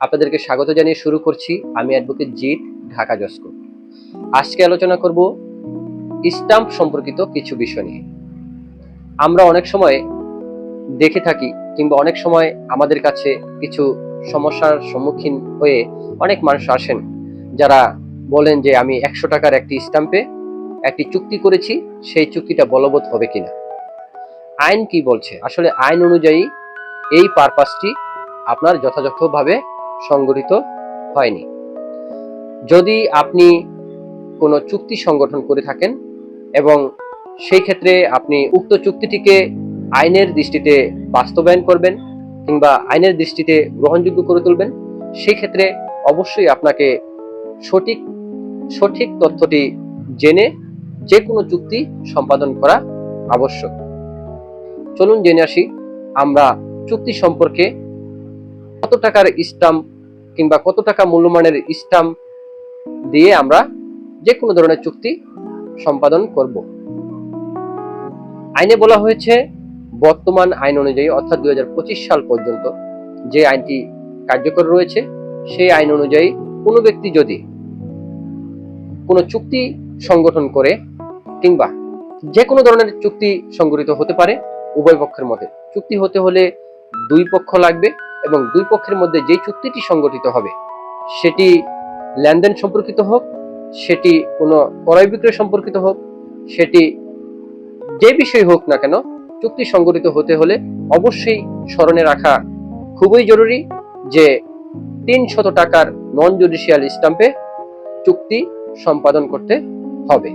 আপনাদেরকে স্বাগত জানিয়ে শুরু করছি আমি অ্যাডভোকেট জিৎ, ঢাকা জস্কো আজকে আলোচনা করব স্টাম্প সম্পর্কিত কিছু বিষয় নিয়ে। আমরা অনেক সময় দেখে থাকি কিংবা অনেক সময় আমাদের কাছে কিছু সমস্যার সম্মুখীন হয়ে অনেক মানুষ আসেন যারা বলেন যে আমি একশো টাকার একটি স্টাম্পে একটি চুক্তি করেছি, সেই চুক্তিটা বলবৎ হবে কিনা। আইন কি বলছে? আসলে আইন অনুযায়ী এই পারপাসটি আপনার যথাযথভাবে সংগঠিত হয়নি। যদি আপনি কোনো চুক্তি সংগঠন করে থাকেন এবং সেই ক্ষেত্রে আপনি উক্ত চুক্তিটিকে আইনের দৃষ্টিতে বাস্তবায়ন করবেন কিংবা আইনের দৃষ্টিতে গ্রহণযোগ্য করে তুলবেন সেই ক্ষেত্রে অবশ্যই আপনাকে সঠিক সঠিক তথ্যটি জেনে যে কোনো চুক্তি সম্পাদন করা আবশ্যক। চলুন জেনে আসি, আমরা চুক্তি সম্পর্কে কত টাকার স্টাম্প কিংবা কত টাকা মূল্যমানের স্টাম্প দিয়ে আমরা যে কোনো ধরনের চুক্তি সম্পাদন করব। আইনে বলা হয়েছে, বর্তমান আইন অনুযায়ী, অর্থাৎ দুই সাল পর্যন্ত যে আইনটি কার্যকর রয়েছে, সেই আইন অনুযায়ী কোনো ব্যক্তি যদি কোনো চুক্তি সংগঠন করে কিংবা যে কোনো ধরনের চুক্তি সংগঠিত হতে পারে, উভয় পক্ষের মধ্যে চুক্তি হতে হলে দুই পক্ষ লাগবে এবং দুই পক্ষের মধ্যে যে চুক্তিটি সংগঠিত হবে, সেটি লেনদেন সম্পর্কিত হোক, সেটি কোনো ক্রয় বিক্রয় সম্পর্কিত হোক, সেটি যে বিষয় হোক না কেন, চুক্তি সংগঠিত হতে হলে অবশ্যই স্মরণে রাখা খুবই জরুরি যে তিন শত টাকার নন জুডিশিয়াল স্টাম্পে চুক্তি সম্পাদন করতে হবে।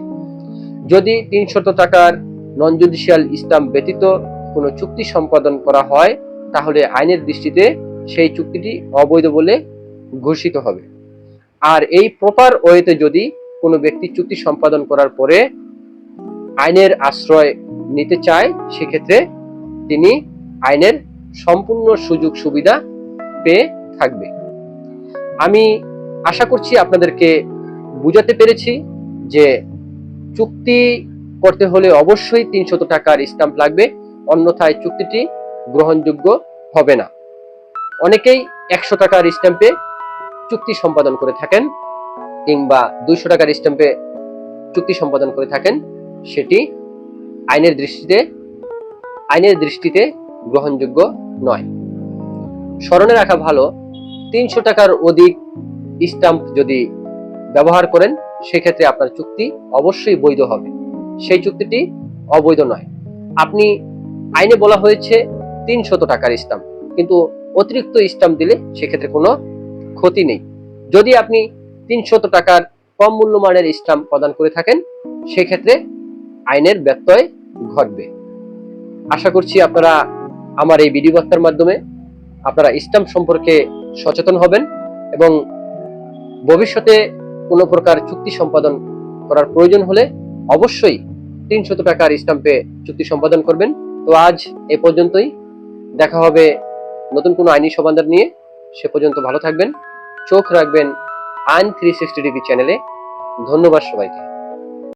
যদি তিন শত টাকার নন জুডিশিয়াল স্টাম্প ব্যতীত কোনো চুক্তি সম্পাদন করা হয় তাহলে আইনের দৃষ্টিতে সেই চুক্তিটি অবৈধ বলে ঘোষিত হবে। আর এই প্রপার ওয়েতে যদি কোনো ব্যক্তি চুক্তি সম্পাদন করার পরে আইনের আশ্রয় নিতে চায়, সেক্ষেত্রে তিনি আইনের সম্পূর্ণ সুযোগ সুবিধা পেয়ে থাকবে। আমি আশা করছি আপনাদেরকে বুঝাতে পেরেছি যে চুক্তি করতে হলে অবশ্যই তিনশত টাকার স্টাম্প লাগবে, অন্যথায় চুক্তিটি গ্রহণযোগ্য হবে না। অনেকেই একশো টাকার স্ট্যাম্পে চুক্তি সম্পাদন করে থাকেন কিংবা দুইশো টাকার স্ট্যাম্পে চুক্তি সম্পাদন করে থাকেন। সেটি আইনের দৃষ্টিতে আইনের দৃষ্টিতে গ্রহণযোগ্য নয়। স্মরণে রাখা ভালো, তিনশো টাকার অধিক স্ট্যাম্প যদি ব্যবহার করেন, সেক্ষেত্রে আপনার চুক্তি অবশ্যই বৈধ হবে। সেই চুক্তিটি অবৈধ নয়। আপনি আইনে বলা হয়েছে তিনশত টাকার স্ট্যাম্প কিন্তু অতিরিক্ত স্ট্যাম্প দিলে সেক্ষেত্রে কোনো ক্ষতি নেই। যদি আপনি তিনশত টাকার কম মূল্যমানের স্ট্যাম্প প্রদান করে থাকেন, সেক্ষেত্রে আইনের ব্যত্যয় ঘটবে। আশা করছি আপনারা আমার এই ভিডিও বার্তার মাধ্যমে আপনারা স্ট্যাম্প সম্পর্কে সচেতন হবেন এবং ভবিষ্যতে কোনো প্রকার চুক্তি সম্পাদন করার প্রয়োজন হলে অবশ্যই তিনশত টাকার স্ট্যাম্পে চুক্তি সম্পাদন করবেন। তো আজ এ পর্যন্তই। দেখা হবে নতুন কোনো আইনি সমাধান নিয়ে। সে পর্যন্ত ভালো থাকবেন, চোখ রাখবেন আইন থ্রি সিক্সটি ডিগ্রি চ্যানেলে ধন্যবাদ সবাইকে।